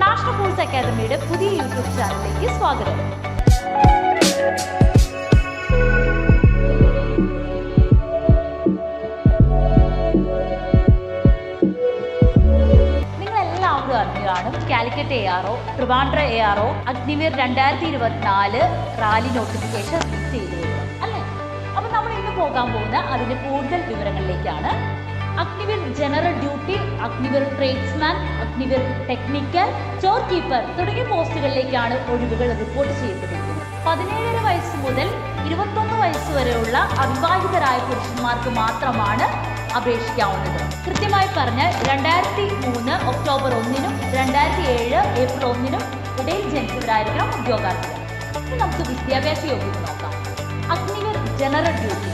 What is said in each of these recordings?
National force അക്കാദമിയുടെ പുതിയ YouTube ചാനലിലേക്ക് സ്വാഗതം. നിങ്ങൾ എല്ലാവരും അറിഞ്ഞു കാണും Calicut A R O Trivandrum A R O Agniveer രണ്ടായിരത്തി ഇരുപത്തിനാല് റാലി നോട്ടിഫിക്കേഷൻ അല്ലേ? അപ്പൊ നമ്മൾ ഇന്ന് പോകാൻ പോകുന്ന അതിന്റെ കൂടുതൽ വിവരങ്ങളിലേക്കാണ്. Agniveer general Agniveer tradesman Agniveer technical store keeper തുടങ്ങിയ പോസ്റ്റുകളിലേക്കാണ് ഒഴിവുകൾ റിപ്പോർട്ട് ചെയ്യപ്പെട്ടിരിക്കുന്നത്. പതിനേഴര വയസ്സ് മുതൽ ഇരുപത്തൊന്ന് വയസ്സ് വരെയുള്ള അവിവാഹിതരായ പുരുഷന്മാർക്ക് മാത്രമാണ് അപേക്ഷിക്കാവുന്നത്. കൃത്യമായി പറഞ്ഞാൽ രണ്ടായിരത്തി മൂന്ന് ഒക്ടോബർ ഒന്നിനും രണ്ടായിരത്തി ഏഴ് ഏപ്രിൽ ഒന്നിനും ഇടയിൽ ജനിച്ചവരായിരിക്കണം ഉദ്യോഗാർത്ഥികൾ. നമുക്ക് വിദ്യാഭ്യാസ യോഗ്യത നോക്കാം. അഗ്നിവീർ ജനറൽ ഡ്യൂട്ടി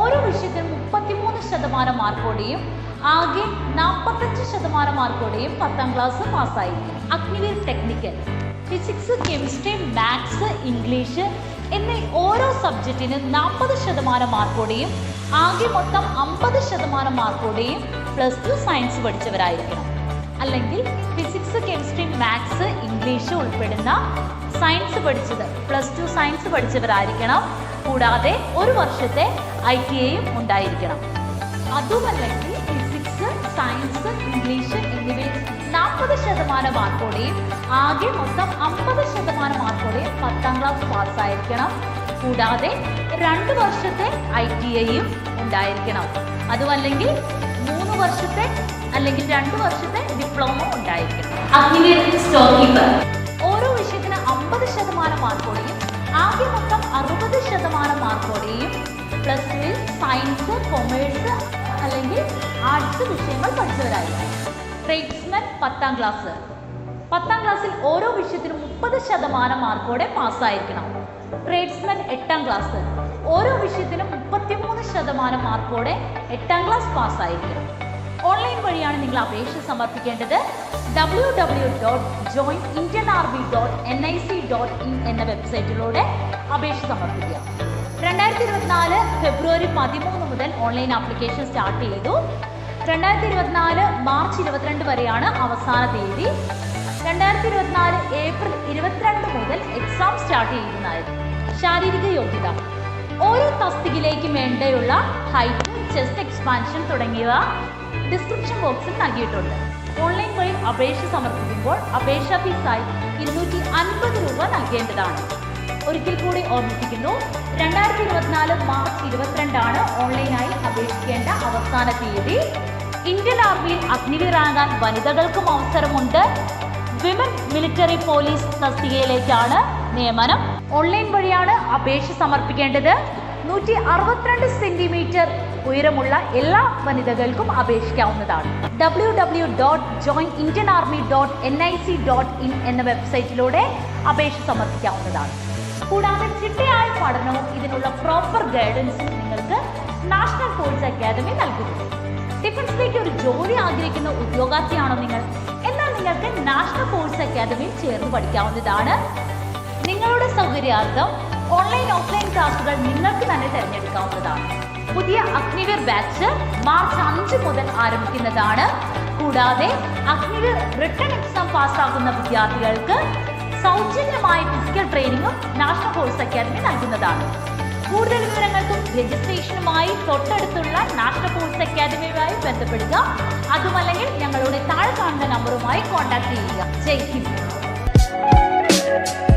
ഓരോ വിഷയത്തിനും മുപ്പത്തിമൂന്ന് ശതമാനം മാർക്കോടെയും ആകെ നാൽപ്പത്തഞ്ച് ശതമാനം മാർക്കോടെയും പത്താം ക്ലാസ് പാസ്സായി. Agniveer technical physics chemistry maths English എന്നീ ഓരോ സബ്ജക്റ്റിന് നാൽപ്പത് ശതമാനം മാർക്കോടെയും ആകെ മൊത്തം അമ്പത് ശതമാനം മാർക്കോടെയും പ്ലസ് ടു സയൻസ് പഠിച്ചവരായിരിക്കണം. അല്ലെങ്കിൽ ഫിസിക്സ് കെമിസ്ട്രി മാത്സ് ഇംഗ്ലീഷ് ഉൾപ്പെടുന്ന സയൻസ് പഠിച്ചത് പ്ലസ് ടു സയൻസ് പഠിച്ചവരായിരിക്കണം. കൂടാതെ ഒരു വർഷത്തെ ഐ ടി ഐയും ഉണ്ടായിരിക്കണം. അതുമല്ലെങ്കിൽ സയൻസ് ഇംഗ്ലീഷ് എന്നിവയിൽ നാൽപ്പത് ശതമാനം മാർക്കോടെയും ആകെ മൊത്തം അമ്പത് ശതമാനം മാർക്കോടെയും പത്താം ക്ലാസ് പാസ്സായിരിക്കണം കൂടാതെ രണ്ട് വർഷത്തെ ഐ ടി ഐയും ഉണ്ടായിരിക്കണം. അതുമല്ലെങ്കിൽ മൂന്ന് വർഷത്തെ അല്ലെങ്കിൽ രണ്ട് വർഷത്തെ ഡിപ്ലോമ ഉണ്ടായിരിക്കണം. ഓരോ വിഷയത്തിന് അമ്പത് ശതമാനം മാർക്കോടെയും ആകെ മൊത്തം അറുപത് ശതമാനം മാർക്കോടെയും പ്ലസ് ടുവിൽ സയൻസ് കൊമേഴ്സ് അല്ലെങ്കിൽ ആർട്സ് വിഷയങ്ങൾ പഠിച്ചവരായിരിക്കും ട്രേഡ്സ്മാൻ പത്താം ക്ലാസ് പത്താം ക്ലാസ്സിൽ ഓരോ വിഷയത്തിനും മുപ്പത് ശതമാനം മാർക്കോടെ പാസ്സായിരിക്കണം ട്രേഡ്സ്മാൻ എട്ടാം ക്ലാസ് ഓരോ വിഷയത്തിനും മുപ്പത്തിമൂന്ന് ശതമാനം മാർക്കോടെ എട്ടാം ക്ലാസ് പാസ്സായിരിക്കണം ഓൺലൈൻ വഴിയാണ് നിങ്ങൾ അപേക്ഷ സമർപ്പിക്കേണ്ടത്. W W dot join Indian army dot N I C dot in എന്ന വെബ്സൈറ്റിലൂടെ അപേക്ഷ സമർപ്പിക്കുക. രണ്ടായിരത്തി ഇരുപത്തിനാല് ഫെബ്രുവരി പതിമൂന്ന് മുതൽ ഓൺലൈൻ ആപ്ലിക്കേഷൻ സ്റ്റാർട്ട് ചെയ്തു. രണ്ടായിരത്തി ഇരുപത്തിനാല് മാർച്ച് ഇരുപത്തിരണ്ട് വരെയാണ് അവസാന തീയതി. രണ്ടായിരത്തി ഇരുപത്തിനാല് ഏപ്രിൽ ഇരുപത്തിരണ്ട് മുതൽ എക്സാം സ്റ്റാർട്ട് ചെയ്യുന്നതായിരുന്നു. ശാരീരിക യോഗ്യത. ഓരോ തസ്തികയിലേക്കും വേണ്ടയുള്ള ഹൈറ്റ് ചെസ്റ്റ് എക്സ്പാൻഷൻ തുടങ്ങിയവ ഡിസ്ക്രിപ്ഷൻ ബോക്സിൽ നൽകിയിട്ടുണ്ട്. ഓൺലൈൻ വഴി അപേക്ഷ സമർപ്പിക്കുമ്പോൾ അപേക്ഷാ ഫീസായി ഇരുന്നൂറ്റി അൻപത് രൂപ നൽകേണ്ടതാണ്. ഒരിക്കൽ കൂടി ഓർമ്മിപ്പിക്കുന്നു. രണ്ടായിരത്തി ഇരുപത്തിനാല് മാർച്ച് ഇരുപത്തിരണ്ടാണ് ഓൺലൈനായി അപേക്ഷിക്കേണ്ട അവസാന തീയതി. ഇന്ത്യൻ ആർമിയിൽ അഗ്നിവീറാകാൻ വനിതകൾക്കും അവസരമുണ്ട്. വിമൻ മിലിറ്ററി പോലീസ് തസ്തികയിലേക്കാണ് നിയമനം. ഓൺലൈൻ വഴിയാണ് അപേക്ഷ സമർപ്പിക്കേണ്ടത്. നൂറ്റി അറുപത്തിരണ്ട് സെന്റിമീറ്റർ ഉയരമുള്ള എല്ലാ വനിതകൾക്കും അപേക്ഷിക്കാവുന്നതാണ്. W W dot join Indian army dot N I C dot in എന്ന വെബ്സൈറ്റിലൂടെ അപേക്ഷ സമർപ്പിക്കാവുന്നതാണ് കൂടാതെ ചിട്ടയായ പഠനവും ഇതിനുള്ള പ്രോപ്പർ ഗൈഡൻസും നിങ്ങൾക്ക് നാഷണൽ സ്പോർട്സ് അക്കാദമി നൽകുന്നു. ഡിഫൻസിലേക്ക് ഒരു ജോലി ആഗ്രഹിക്കുന്ന ഉദ്യോഗാർത്ഥിയാണോ നിങ്ങൾ? എന്നാൽ നിങ്ങൾക്ക് നാഷണൽ സ്പോർട്സ് അക്കാദമിയിൽ ചേർന്ന് പഠിക്കാവുന്നതാണ്. നിങ്ങളുടെ സൗകര്യാർത്ഥം ഓൺലൈൻ ഓഫ്ലൈൻ ക്ലാസുകൾ നിങ്ങൾക്ക് തന്നെ തിരഞ്ഞെടുക്കാവുന്നതാണ്. പുതിയ അഗ്നിവീർ ബാച്ച് മാർച്ച് അഞ്ച് മുതൽ ആരംഭിക്കുന്നതാണ്. കൂടാതെ അഗ്നിവീർ റിട്ടേൺ എക്സാം പാസ്സാകുന്ന വിദ്യാർത്ഥികൾക്ക് സൗജന്യമായ ഫിസിക്കൽ ട്രെയിനിങ്ങും നാഷണൽ ഹോഴ്സ് അക്കാദമി നൽകുന്നതാണ്. കൂടുതൽ വിവരങ്ങൾക്കും രജിസ്ട്രേഷനുമായി തൊട്ടടുത്തുള്ള നാഷണൽ സ്പോർട്സ് അക്കാദമിയുമായി ബന്ധപ്പെടുക. അതുമല്ലെങ്കിൽ ഞങ്ങളുടെ താഴെ കാണുന്ന നമ്പറുമായി കോൺടാക്ട് ചെയ്യുക. ജയ് ഹിന്ദ്.